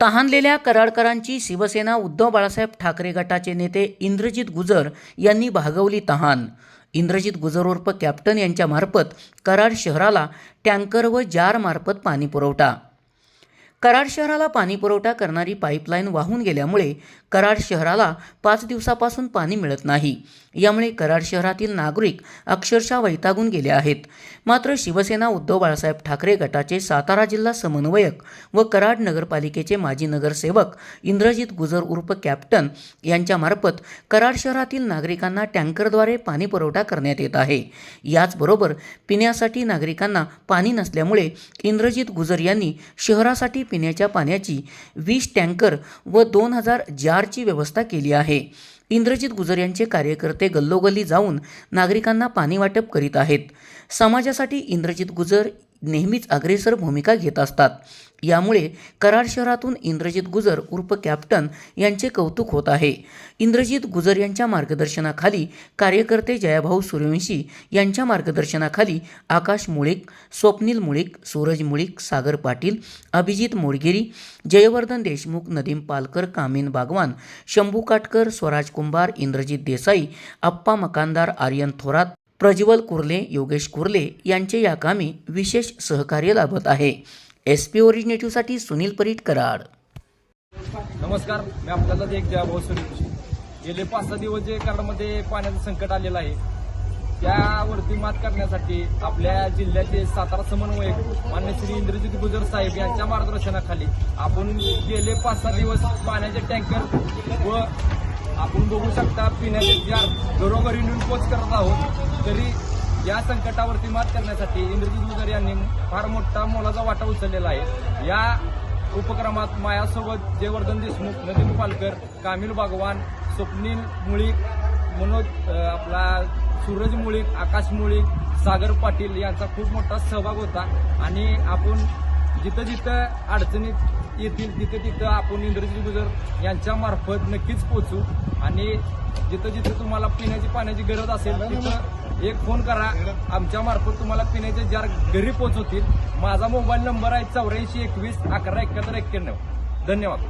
तहानलेल्या कराडकरांची शिवसेना उद्धव बाळासाहेब ठाकरे गटाचे नेते इंद्रजित गुजर यांनी भागवली तहान. इंद्रजित गुजर उर्फ कॅप्टन यांच्यामार्फत कराड शहराला टँकर व जारमार्फत पाणी पुरवठा कराड शहराला पाणी पुरवठा करणारी पाईपलाईन वाहून गेल्यामुळे कराड शहराला पाच दिवसापासून पाणी मिळत नाही. यामुळे कराड शहरातील नागरिक अक्षरशः वैतागून गेले आहेत. मात्र शिवसेना उद्धव बाळासाहेब ठाकरे गटाचे सातारा जिल्हा समन्वयक व कराड नगरपालिकेचे माजी नगरसेवक इंद्रजित गुजर उर्फ कॅप्टन यांच्यामार्फत कराड शहरातील नागरिकांना टँकरद्वारे पाणी पुरवठा करण्यात येत आहे. याचबरोबर पिण्यासाठी नागरिकांना पाणी नसल्यामुळे इंद्रजित गुजर यांनी शहरासाठी पिण्याच्या पाण्याची वीस टँकर व दोन हजार जारची व्यवस्था केली आहे. इंद्रजित गुजर यांचे कार्यकर्ते गल्लोगल्ली जाऊन नागरिकांना पाणी वाटप करीत आहेत. समाजासाठी इंद्रजित गुजर नेहमीच अग्रेसर भूमिका घेत असतात. यामुळे कराड शहरातून इंद्रजित गुजर उर्फ कॅप्टन यांचे कौतुक होत आहे. इंद्रजित गुजर यांच्या मार्गदर्शनाखाली कार्यकर्ते जयाभाऊ सूर्यवंशी यांच्या मार्गदर्शनाखाली आकाश मुळीक स्वप्नील मुळीक सूरज मुळीक सागर पाटील अभिजित मोडगिरी जयवर्धन देशमुख नदीम पालकर कामिन बागवान शंभू काटकर स्वराज कुंभार इंद्रजित देसाई अप्पा मकानदार आर्यन थोरात प्रज्वल कुर्ले योगेश कुर्ले यांचे या कामी विशेष सहकार्य लाभत आहे. एस पी ओरिजिनेटिव्हसाठी सुनील परीट कराड. नमस्कार मी आपल्याला एक जयभाऊ सुनील गेले पाच सहा दिवस जे कराडमध्ये पाण्याचं संकट आलेलं आहे त्यावरती मात करण्यासाठी आपल्या जिल्ह्याचे सातारा समन्वयक मान्य श्री इंद्रजित गुजर साहेब यांच्या मार्गदर्शनाखाली आपण गेले पाच सहा दिवस पाण्याचे टँकर व आपण बघू शकता पिण्याचे जार घरोघरी नेऊन पोच करत आहोत तरी या संकटावरती मात करण्यासाठी इंद्रजित गुजर यांनी फार मोठा मोलाचा वाटा उचललेला आहे. या उपक्रमात मायासोबत जयवर्धन देशमुख नदीन पालकर कामिल बागवान स्वप्नील मुळीक मनोज आपला सूरज मुळीक आकाश मुळीक सागर पाटील यांचा खूप मोठा सहभाग होता. आणि आपण जिथं जिथं अडचणीत येतील तिथं तिथं आपण इंद्रजित गुजर यांच्या मार्फत नक्कीच पोचू आणि जिथं जिथं तुम्हाला पिण्याची पाण्याची गरज असेल तिथं एक फोन करा. आमच्या मार्फत तुम्हाला पिण्याचे जार घरी पोचवतील माझा मोबाईल नंबर आहे चौऱ्याऐंशी एकवीस अकरा एकाहत्तर एक्क्याण्णव. धन्यवाद.